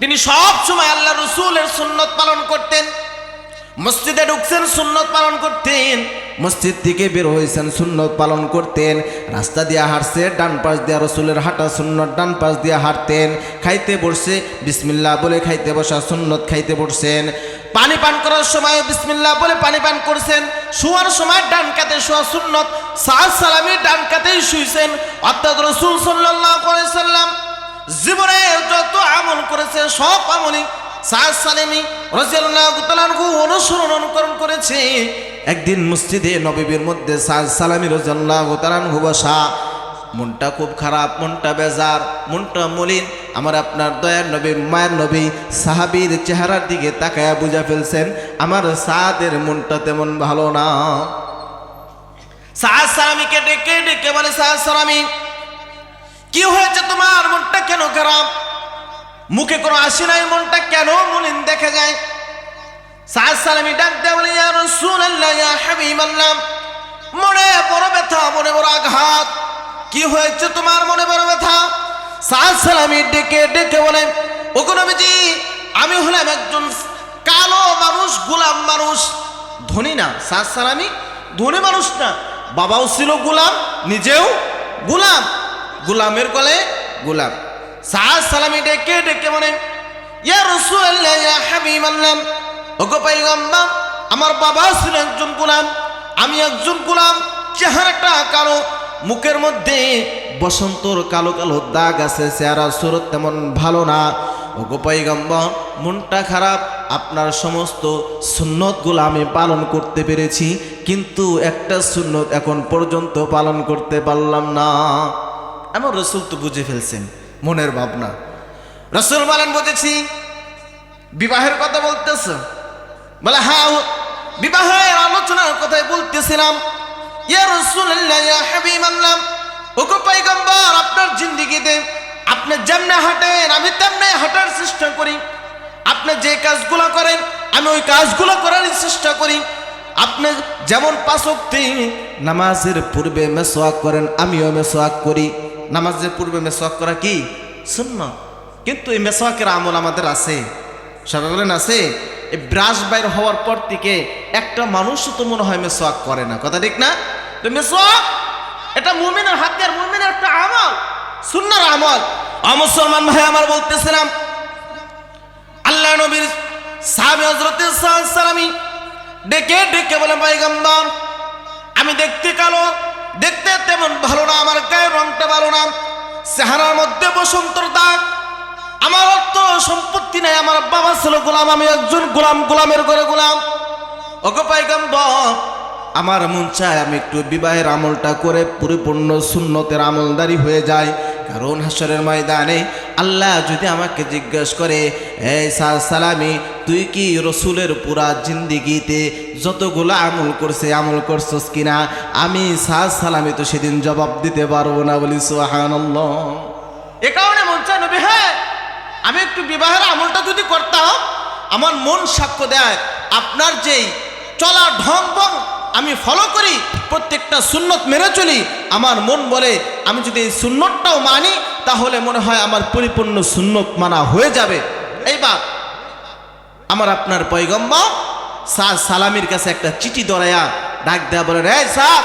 তিনি সব সময় আল্লাহ রসুলের সুন্নত পালন করতেন, মসজিদে ঢুকছেন, সুন্নত পালন করতেন, মসজিদ থেকে বের হয়েছেন, সুন্নত পালন করতেন, রাস্তা দিয়ে হাঁটছে, ডান পাশ দিয়ে রসুলের হাঁটা সুন্নত, ডান পাশ দিয়ে হাঁটতেন, খাইতে বসছে বিসমিল্লা বলে খাইতে বসা, সুন্নত খাইতে বসছেন। পানি পান করার সময় বিসমিল্লাহ বলে পানি পান করছেন, শোয়ার সময় ডান কাতে শোয়া সুন্নত সালামি ডান শুইছেন। অর্থাৎ রসুল আলাইহি সাল্লাম জীবনে যত আমল করেছে সব আমলই অনুসরণ করেছে। একদিন মসজিদে নবীর মধ্যে বসা। মনটা খুব খারাপ, মনটা বেজার, মনটা মলিন। আমার আপনার দয়ার নবী, মায়ের নবী, সাহাবীর চেহারার দিকে তাকায়া বুঝা ফেলছেন, আমার সাদের মনটা তেমন ভালো না। সাদ সালামিকে ডেকে ডেকে বলে সাদ সালামি, কি হয়েছে তোমার? মনটা কেন খারাপ? মুখে কোনো আসে নাই? মনটা কেন মলিন দেখা যায়? সাদ সালামি ডাক দেয় বলে, ইয়া রাসূলুল্লাহ, ইয়া হাবিবাল্লাহ, মনে বড় ব্যথা, মনে বড় আঘাত। কি হয়েছে তোমার? মনে বড় ব্যথা? সাদ সালামি ডেকে ডেকে বলে, ওগো নবীজি, আমি হলাম একজন কালো মানুষ, গোলাম মানুষ, ধনী না। সাদ সালামি, ধনী মানুষ না। বাবাও ছিল গুলাম, নিজেও গোলাম। গোলামের গলে গোলাম। সাদ সালামি ডেকে ডেকে মানে আমার বাবা ছিল একজন গুলাম, আমি একজন গোলাম, চেহারাটা কালো, মুখের মধ্যে বসন্তর কালো কালো দাগ আছে চেহারা সুরত তেমন ভালো না ওগো পাইগাম্বা মনটা খারাপ, আপনার সমস্ত সুন্নতগুলো আমি পালন করতে পেরেছি, কিন্তু একটা সুন্নত এখন পর্যন্ত পালন করতে পারলাম না। এমন রসুল তো বুঝে ফেলছেন, মনের ভাবনা। রসুল বলেন, বুঝেছি। বিবাহের কথা বলতেছ? বলে হ্যাঁ বিবাহের আলোচনার কথাই বলতেছিলাম। ইয়া আপনার আপনি যেমনে হাঁটেন, আমি তেমনে হাঁটার চেষ্টা করি। আপনি যে কাজগুলো করেন, আমি ওই কাজগুলো করার চেষ্টা করি। আপনি যেমন পাশক্তি নামাজের পূর্বে মেসোয়াক করেন, আমিও মেসোয়াক করি। নামাজের পূর্বে মেসোয়াক করা কি? শূন্য কিন্তু এই মেসোয়াকের আমল আমাদের আছে। সবাই বলেন আছে? এই ব্রাশ বাইর হওয়ার পর থেকে একটা মানুষও তো মনে হয় মেসোয়াক করে না। কথা ঠিক না? তো মেসোয়াক এটা মুমিনের হাতের মুমিনের একটা আমল। সুন্নার আমল। অমুসলমান ভাই আমার বলতেছিলাম, আল্লাহ নবীর সাহাবী হযরত সালামি ডেকে ডেকে বলে পাইগাম্বার আমি দেখতে কালো, দেখতে তেমন ভালো না, আমার গায়ের রংটা ভালো না, চেহারার মধ্যে বসন্তর দাগ, আমার অর্থ সম্পত্তি নাই, আমার বাবা ছিল গোলাম, আমি একজন গোলাম, গোলামের ঘরে গোলাম। ওকে পাইগাম্বর আমার মন চায় আমি একটু বিবাহের আমলটা করে পরিপূর্ণ শূন্যতের আমলদারি হয়ে যায় কারণ হাসরের ময়দানে। আল্লাহ যদি আমাকে জিজ্ঞেস করে এই সাল সালামি, তুই কি রসুলের পুরা জিন্দিগিতে যতগুলো আমল করছে, আমল করছস কিনা? আমি সাল সালামি তো সেদিন জবাব দিতে পারব না বলি সোহান এ কারণে মন নবী হ্যাঁ আমি একটু বিবাহের আমলটা যদি করতাম, আমার মন সাক্ষ্য দেয়, আপনার যেই চলা ঢং বং আমি ফলো করি, প্রত্যেকটা সুন্নত মেনে চলি। আমার মন বলে, আমি যদি এই সুন্নতটাও মানি, তাহলে মনে হয় আমার পরিপূর্ণ সুন্নত মানা হয়ে যাবে। এইবার, আমার আপনার পয়গম্বর সা সালামির কাছে একটা চিঠি দরাইয়া ডাক দেয়া বলে রে সাহ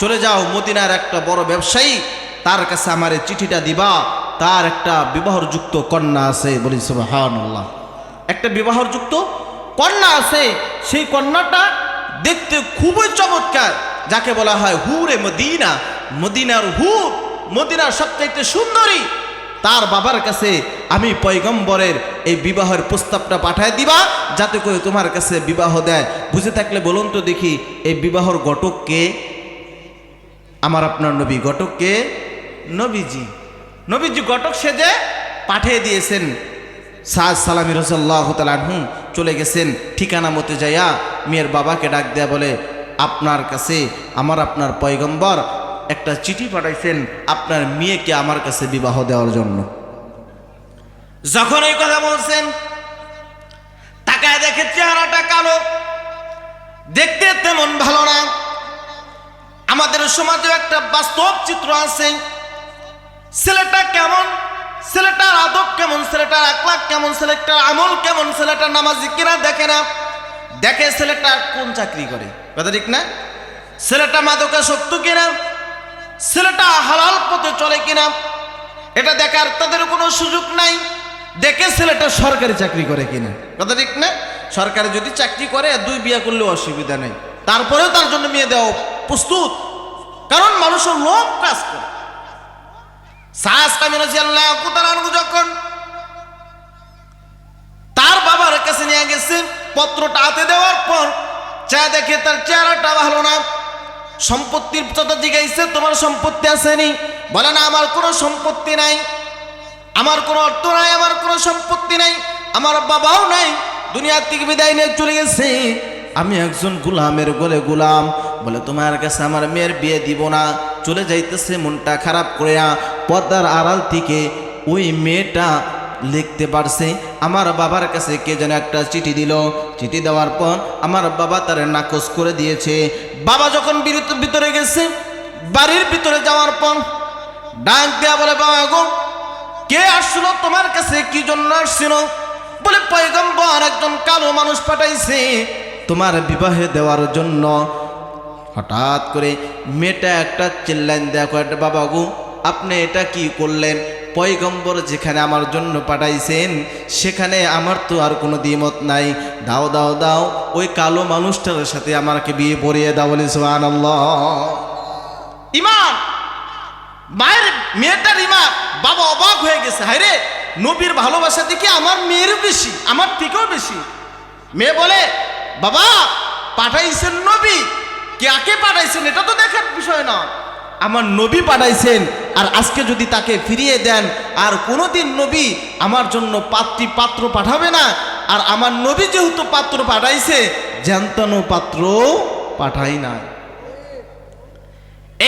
চলে যাও, মদিনার একটা বড় ব্যবসায়ী, তার কাছে আমার চিঠিটা দিবা। তার একটা বিবাহযুক্ত কন্যা আছে। বলি, সুবহানাল্লাহ। একটা বিবাহযুক্ত কন্যা আছে, সেই কন্যাটা দেখতে খুবই চমৎকার, যাকে বলা হয় হুরে মদিনা। মদিনার হুর মদিনার সবচাইতে সুন্দরী। তার বাবার কাছে আমি পয়গম্বরের এই বিবাহের প্রস্তাবটা পাঠায় দিবা, যাতে করে তোমার কাছে বিবাহ দেয়। বুঝে থাকলে বলুন তো দেখি, এই বিবাহর ঘটক কে? আমার আপনার নবী ঘটক কে? নবীজি। নবীজি ঘটক সেজে পাঠিয়ে দিয়েছেন। সাজ সালামি রসল্লাহ তালু চলে গেছেন ঠিকানা মতে যাইয়া মেয়ের বাবাকে ডাক দেয়া বলে, আপনার কাছে আমার আপনার পয়গম্বর একটা চিঠি পাঠাইছেন আপনার মেয়েকে আমার কাছে বিবাহ দেওয়ার জন্য। যখন এই কথা বলছেন, তাকায় দেখে চেহারাটা কালো। দেখতে তেমন ভালো না। আমাদের সমাজে একটা বাস্তব চিত্র আছে। ছেলেটা কেমন? ছেলেটার আদব কেমন? ছেলেটার আকলাক কেমন? ছেলেটার আমল কেমন? ছেলেটার নামাজি কিনা দেখে না। দেখে ছেলেটা কোন চাকরি করে? কথা ঠিক না? ছেলেটা মাদকা শক্ত কিনা? ছেলেটা হালাল পথে চলে কিনা? এটা দেখার তাদের কোনো সুযোগ নাই। দেখে ছেলেটা সরকারি চাকরি করে কিনা? কথা ঠিক না? সরকারি যদি চাকরি করে, দুই বিয়ে করলেও অসুবিধা নেই। তারপরেও তার জন্য মেয়ে দেওয়া প্রস্তুত। কারণ মানুষের লোক কাজ করে। যখন তার বাবার কাছে নিয়ে গেছে পত্রটা হাতে দেওয়ার পর চা দেখে তার চেহারাটা ভালো না, সম্পত্তির কথা জিজ্ঞাসা তোমার সম্পত্তি আসেনি। বলে না, আমার কোনো সম্পত্তি নাই, আমার কোনো অর্থ নাই, আমার কোনো সম্পত্তি নাই, আমার বাবাও নাই, দুনিয়ার থেকে বিদায় নিয়ে চলে গেছে। আমি একজন গুলামের গলে গুলাম, বলে তোমার কাছে আমার মেয়ের বিয়ে দিব না। চলে যাইতেছে মনটা খারাপ করে পর্দার আড়াল থেকে ওই মেয়েটা লিখতে পারছে, আমার বাবার কাছে কে যেন একটা চিঠি দিল। চিঠি দেওয়ার পর আমার বাবা তার নাকচ করে দিয়েছে। বাবা যখন ভিতরে গেছে, বাড়ির ভিতরে যাওয়ার পর ডাক দেয়া বলে, বাবা গো, কে আসছিল তোমার কাছে কি জন্য আসছিল? বলে, পয়গম্বর একজন কালো মানুষ পাঠাইছে তোমার বিবাহে দেওয়ার জন্য। হঠাৎ করে মেয়েটা একটা চিল্লাইন দেখো একটা বাবা গো, আপনি এটা কি করলেন? পয়গম্বর যেখানে আমার জন্য পাঠাইছেন, সেখানে আমার তো আর কোনো দ্বিমত নাই। দাও দাও দাও, ওই কালো মানুষটার সাথে আমাকে বিয়ে পড়িয়ে দাও বলে সোহান ইমান মায়ের, মেয়েটার ইমান বাবা অবাক হয়ে গেছে, হায় রে, নবীর ভালোবাসা দেখে আমার মেয়েরও বেশি, আমার থেকেও বেশি। মেয়ে বলে, বাবা, পাঠাইছেন নবী, কে কাকে পাঠাইছেন, এটা তো দেখার বিষয় না আমার নবী পাঠাইছেন, আর আজকে যদি তাকে ফিরিয়ে দেন, আর কোনোদিন নবী আমার জন্য পাত্রী পাত্র পাঠাবে না, আর আমার নবী যেহেতু পাত্র পাঠাইছে, জ্যান্তনো পাত্র পাঠাই না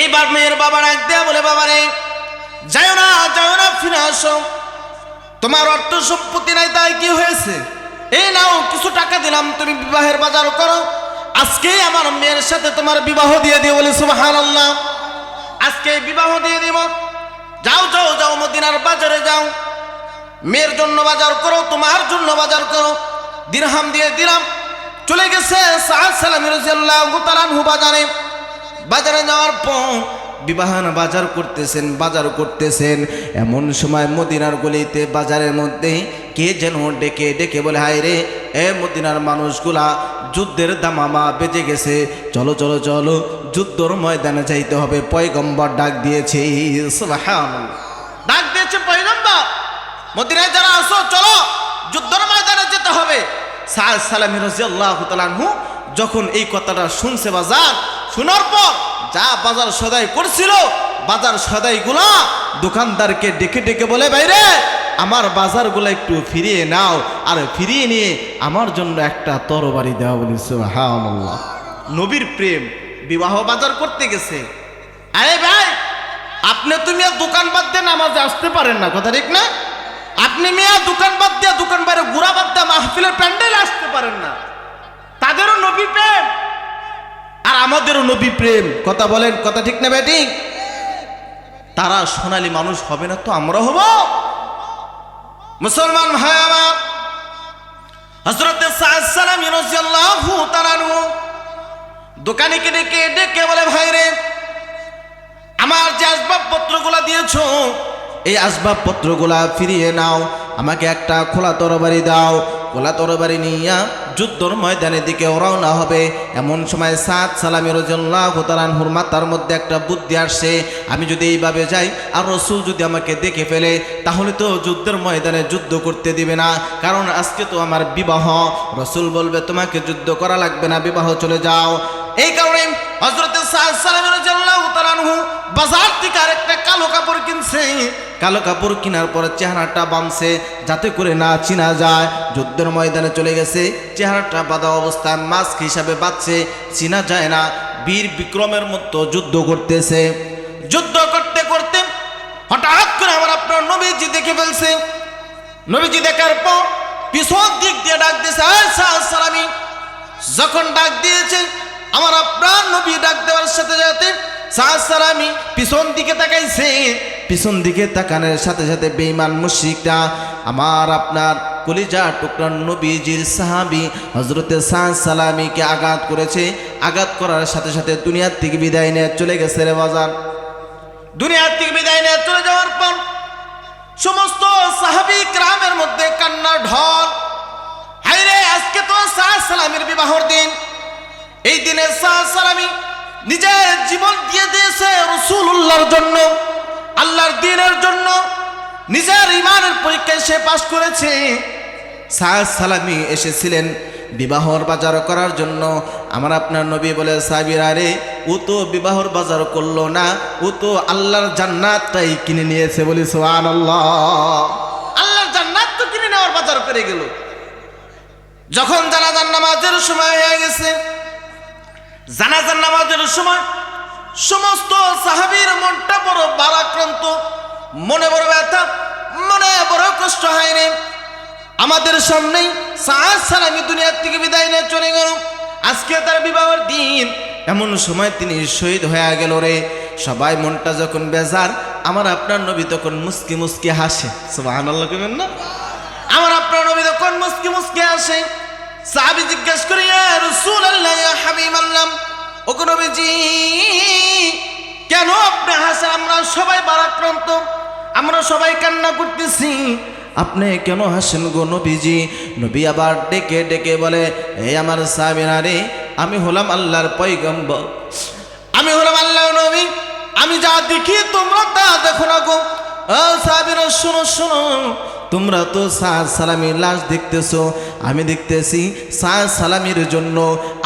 এইবার মেয়ের বাবার এক দেয়া বলে, বাবারে যাও না যাও না, ফিরে আসো। তোমার অর্থ সম্পত্তি নাই, তাই কি হয়েছে? এই নাও, কিছু টাকা দিলাম, তুমি বিবাহের বাজার করো। আজকেই আমার মেয়ের সাথে তোমার বিবাহ দিয়ে দিও বলে সুবাহান আল্লাহ আজকে বিবাহ দিয়ে দিব। যাও যাও যাও, মদিনার বাজারে যাও। মেয়ের জন্য বাজার করো, তোমার জন্য বাজার করো। দিরহাম দিয়ে দিলাম। চলে গেছে বাজারে। বাজারে যাওয়ার পর বিবাহান বাজার করতেছেন বাজার করতেছেন। এমন সময় মদিনার গলিতে, বাজারের মধ্যে কে যেন ডেকে ডেকে বলে, হায় রে, এ মদিনার মানুষগুলা যুদ্ধের দামামা বেজে গেছে। চলো চলো চলো যুদ্ধর ময়দানে যাইতে হবে। পয়গম্বর ডাক দিয়েছে। ডাক দিয়েছে পয়গম্বর মদিনায় যারা আসো চলো যুদ্ধর ময়দানে যেতে হবে। সাদ সালামি রাজিয়াল্লাহু যখন এই কথাটা শুনছে বাজার শোনার পর যা বাজার সদাই করছিল বাজার সদাইগুলা দোকানদারকে ডেকে ডেকে বলে বাইরে আমার বাজারগুলো একটু ফিরিয়ে নাও আর ফিরিয়ে নিয়ে আমার জন্য একটা তরবারি দেওয়া বলি সুবহানাল্লাহ। নবীর প্রেম বিবাহ বাজার করতে গেছে। আরে ভাই, আপনি তুমি আর দোকান বাদ দিয়ে নামাজে আসতে পারেন না, কথা ঠিক না? আপনি মেয়া দোকান বাদ দিয়ে দোকান বাইরে ঘুরা বাদ দিয়ে মাহফিলের প্যান্ডেলে আসতে পারেন না। তাদেরও নবী প্রেম। আর আমাদেরও নবী প্রেম, কথা বলেন, কথা ঠিক না ব্যাটিং তারা সোনালী মানুষ হবে না তো আমরা হব? মুসলমান ভাই আমার হজরত সালাম রাদিয়াল্লাহু তাআলা দোকানিকে ডেকে ডেকে বলে, ভাই রে, আমার যে আসবাবপত্রগুলা দিয়েছ, এই আসবাবপত্রগুলা ফিরিয়ে নাও। আমাকে একটা খোলা তরবারি দাও। খোলা তরবারি নিয়া যুদ্ধর ময়দানের দিকে ওরাও না হবে। এমন সময় সাত সালামি রজল্লাহ তালানহুর মাথার মধ্যে একটা বুদ্ধি আসছে আমি যদি এইভাবে যাই, আর রসুল যদি আমাকে দেখে ফেলে, তাহলে তো যুদ্ধের ময়দানে যুদ্ধ করতে দিবে না, কারণ আজকে তো আমার বিবাহ। রসুল বলবে, তোমাকে যুদ্ধ করা লাগবে না, বিবাহ চলে যাও। এই কারণে হজরত বাজার থেকে আরেকটা কালো কাপড় কিনছে। কালো কাপড় কেনার পরে চেহারাটা বাঁধছে যাতে করে না চিনা যায়। যুদ্ধের ময়দানে চলে গেছে। চেহারাটা বাঁধা অবস্থায় মাস্ক হিসাবে বাঁচছে চিনা যায় না। বীর বিক্রমের মতো যুদ্ধ করতেছে। যুদ্ধ করতে করতে হঠাৎ করে আমার আপনার নবীজি দেখে ফেলছে। নবীজি দেখার পর পিছন দিক দিয়ে ডাক দিয়েছে "এই সালামি। যখন ডাক দিয়েছে আমার আপনার নবী ডাক দেওয়ার সাথে সাথে সালামি পিছন দিকে তাকাইছে। পিছন দিকে তাকানোর সাথে সাথে বেঈমান মুশরিকরা আমার আপনার কলিজা টুকরান নবীজির সাহাবি হজরতে শাহ সালামিকে আঘাত করেছে। আঘাত করার সাথে সাথে দুনিয়ার থেকে বিদায় নিয়ে চলে গেছে রে বাজার। দুনিয়ার থেকে বিদায় নিয়ে চলে যাওয়ার পর সমস্ত সাহাবি গ্রামের মধ্যে কান্নার ঢল। হাইরে আজকে তো শাহ সালামের বিবাহর দিন। এই দিনে শাহ সালামি নিজের জীবন দিয়ে দিয়েছে রসুল্লাহর জন্য, আল্লাহর দিনের জন্য। নিজের ইমানের পরীক্ষায় সে পাশ করেছে। সালামি এসেছিলেন বিবাহর বাজার করার জন্য। আমার আপনার নবী বলে সাবিরা রে ও তো বিবাহর বাজার করল না, ও তো আল্লাহর জান্নাতটাই কিনে নিয়েছে বলি সোহান আল্লাহ আল্লাহর জান্নাত তো কিনে নেওয়ার বাজার করে গেল। যখন জানাজার নামাজের সময় হয়ে গেছে জানাজার নামাজের সময় সমস্ত সাহাবীর মনটা বড় বারাক্রান্ত মনে বড় ব্যথা, মনে বড় কষ্ট হয়নি। আমাদের সামনেই সাহাজ সালামি দুনিয়ার থেকে বিদায় নিয়ে চলে গেল। আজকে তার বিবাহের দিন। এমন সময় তিনি শহীদ হয়ে গেল রে। সবাই মনটা যখন বেজার, আমার আপনার নবী তখন মুস্কি মুস্কি হাসে। কইবেন না? আমার আপনার নবী তখন মুস্কি মুস্কি হাসে। সাহাবী জিজ্ঞেস করি, ইয়া রাসূলুল্লাহ, ইয়া হাবিবাল্লাহ, ওগো নবীজি, কেন আপনি হাসেন? আমরা সবাই বারাক্রান্ত আমরা সবাই কান্না করতেছি। আপনি কেন হাসেন গো নবীজি? নবী আবার ডেকে ডেকে বলে, এই আমার সাবিনা রে, আমি হলাম আল্লাহর পৈগম্বর আমি হলাম আল্লাহ নবী। আমি যা দেখি তোমরা তা দেখো না গো। ও সাবিরা শোনো শোনো। তোমরা তো সাহ সালামির লাশ দেখতেছ, আমি দেখতেছি সাহ সালামির জন্য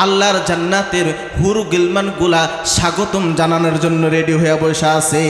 আল্লাহর জান্নাতের হুরু গিলমানগুলা স্বাগতম জানানোর জন্য রেডি হয়ে বসে আছে।